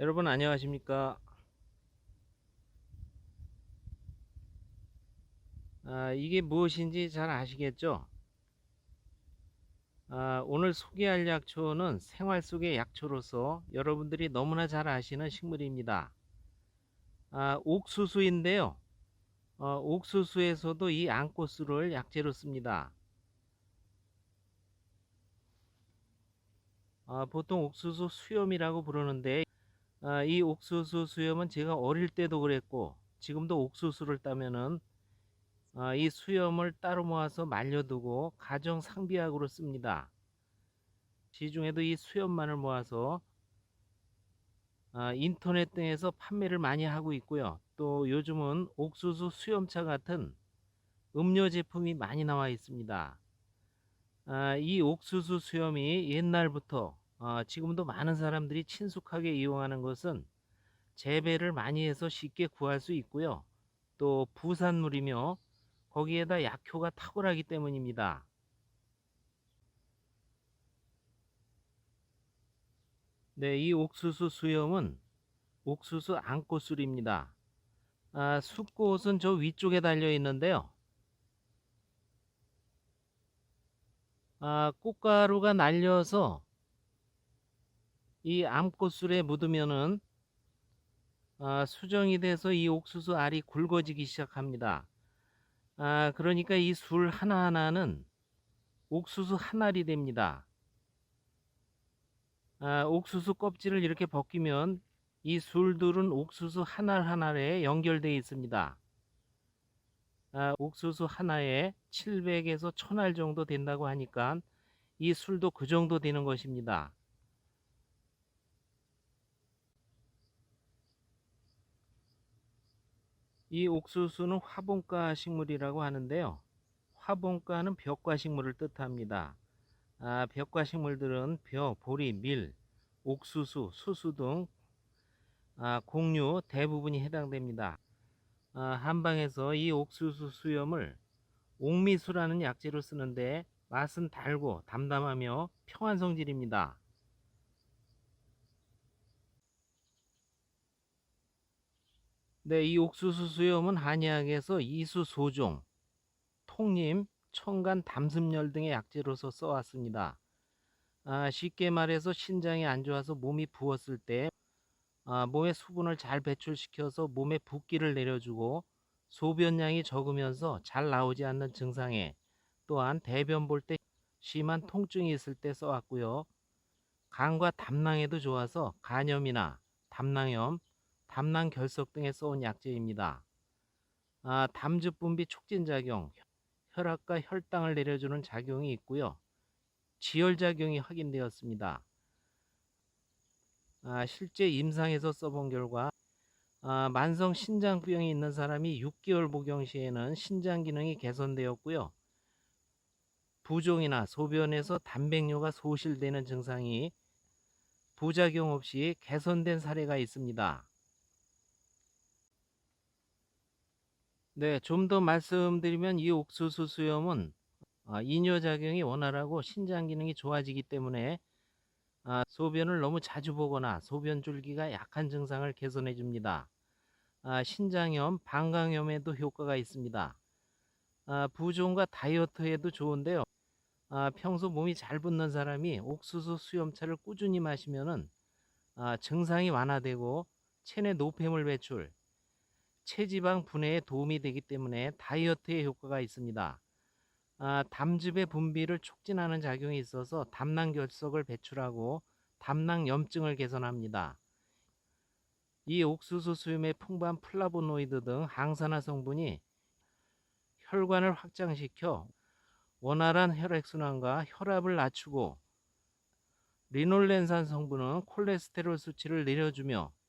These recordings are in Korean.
여러분 안녕하십니까? 아, 이게 무엇인지 잘 아시겠죠? 아, 오늘 소개할 약초는 생활 속의 약초로서 여러분들이 너무나 잘 아시는 식물입니다. 아, 옥수수인데요. 어, 옥수수에서도 이 앙코스를 약재로 씁니다. 아, 보통 옥수수 수염이라고 부르는데 아, 이 옥수수 수염은 제가 어릴 때도 그랬고 지금도 옥수수를 따면은 아, 이 수염을 따로 모아서 말려두고 가정 상비약으로 씁니다. 시중에도 이 수염만을 모아서 아, 인터넷 등에서 판매를 많이 하고 있고요. 또 요즘은 옥수수 수염차 같은 음료 제품이 많이 나와 있습니다. 아, 이 옥수수 수염이 옛날부터 어, 지금도 많은 사람들이 친숙하게 이용하는 것은 재배를 많이 해서 쉽게 구할 수 있고요. 또 부산물이며 거기에다 약효가 탁월하기 때문입니다. 네, 이 옥수수 수염은 옥수수 앙꽃술입니다. 아, 숫꽃은 저 위쪽에 달려 있는데요. 아, 꽃가루가 날려서 이 암꽃술에 묻으면은 아, 수정이 돼서 이 옥수수 알이 굵어지기 시작합니다. 아, 그러니까 이 술 하나하나는 옥수수 한 알이 됩니다. 아, 옥수수 껍질을 이렇게 벗기면 이 술들은 옥수수 한 알 한 알에 연결되어 있습니다. 아, 옥수수 하나에 700에서 1000알 정도 된다고 하니까 이 술도 그 정도 되는 것입니다. 이 옥수수는 화분과 식물이라고 하는데요. 화분과는 벽과 식물을 뜻합니다. 아, 벽과 식물들은 벼, 보리, 밀, 옥수수, 수수 등 아, 공류 대부분이 해당됩니다. 아, 한방에서 이 옥수수 수염을 옥미수라는 약재로 쓰는데 맛은 달고 담담하며 평안 성질입니다. 네, 이 옥수수 수염은 한의학에서 이수 소종, 통림, 청간, 담습열 등의 약재로서 써왔습니다. 아, 쉽게 말해서 신장이 안 좋아서 몸이 부었을 때 아, 몸의 수분을 잘 배출시켜서 몸에 붓기를 내려주고 소변량이 적으면서 잘 나오지 않는 증상에 또한 대변 볼 때 심한 통증이 있을 때 써왔고요. 간과 담낭에도 좋아서 간염이나 담낭염, 담낭 결석 등에 써온 약재입니다. 아, 담즙 분비 촉진 작용, 혈압과 혈당을 내려주는 작용이 있고요. 지혈 작용이 확인되었습니다. 아, 실제 임상에서 써본 결과 아, 만성 신장병이 있는 사람이 6개월 복용 시에는 신장 기능이 개선되었고요. 부종이나 소변에서 단백뇨가 소실되는 증상이 부작용 없이 개선된 사례가 있습니다. 네, 좀 더 말씀드리면 이 옥수수 수염은 아, 이뇨 작용이 원활하고 신장 기능이 좋아지기 때문에 아, 소변을 너무 자주 보거나 소변 줄기가 약한 증상을 개선해 줍니다. 아, 신장염, 방광염에도 효과가 있습니다. 아, 부종과 다이어트에도 좋은데요. 아, 평소 몸이 잘 붙는 사람이 옥수수 수염차를 꾸준히 마시면은 아, 증상이 완화되고 체내 노폐물 배출, 체지방 분해에 도움이 되기 때문에 다이어트에 효과가 있습니다. 아, 담즙의 분비를 촉진하는 작용이 있어서 담낭 결석을 배출하고 담낭 염증을 개선합니다. 이 옥수수 수염의 풍부한 플라보노이드 등 항산화 성분이 혈관을 확장시켜 원활한 혈액순환과 혈압을 낮추고 리놀렌산 성분은 콜레스테롤 수치를 내려주며 아,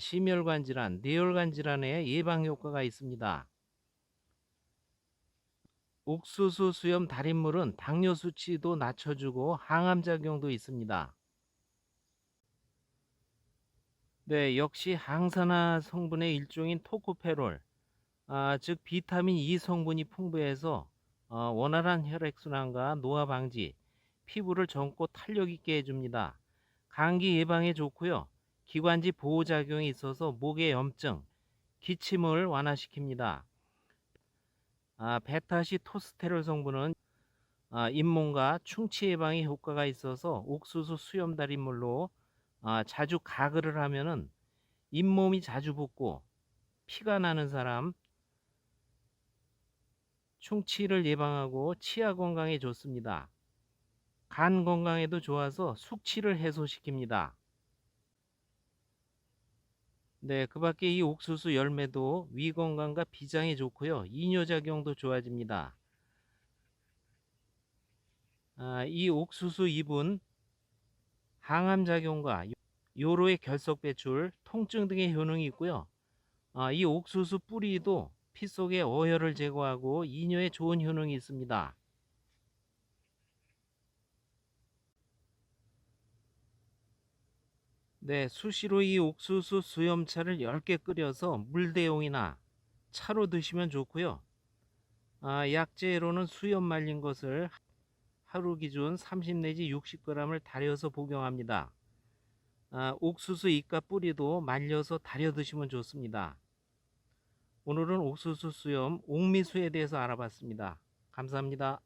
심혈관 질환, 뇌혈관 질환의 예방 효과가 있습니다. 옥수수 수염 달인물은 당뇨 수치도 낮춰주고 항암 작용도 있습니다. 네, 역시 항산화 성분의 일종인 토코페롤, 아, 즉 비타민 E 성분이 풍부해서 어, 원활한 혈액 순환과 노화 방지, 피부를 젊고 탄력 있게 해줍니다. 감기 예방에 좋고요. 기관지 보호 작용이 있어서 목의 염증, 기침을 완화시킵니다. 아, 베타시토스테롤 성분은 아, 잇몸과 충치 예방에 효과가 있어서 옥수수 수염 달인물로 아, 자주 가글을 하면은 잇몸이 자주 붓고 피가 나는 사람 충치를 예방하고 치아 건강에 좋습니다. 간 건강에도 좋아서 숙취를 해소시킵니다. 네, 그 밖에 이 옥수수 열매도 위 건강과 비장에 좋고요. 이뇨 작용도 좋아집니다. 아, 이 옥수수 잎은 항암 작용과 요로의 결석 배출, 통증 등의 효능이 있고요. 아, 이 옥수수 뿌리도 피 속의 어혈을 제거하고 이뇨에 좋은 효능이 있습니다. 네, 수시로 이 옥수수 수염차를 10개 끓여서 물 대용이나 차로 드시면 좋고요. 아, 약재로는 수염 말린 것을 하루 기준 30 내지 60g을 달여서 복용합니다. 아, 옥수수 잎과 뿌리도 말려서 달여 드시면 좋습니다. 오늘은 옥수수 수염 옥미수에 대해서 알아봤습니다. 감사합니다.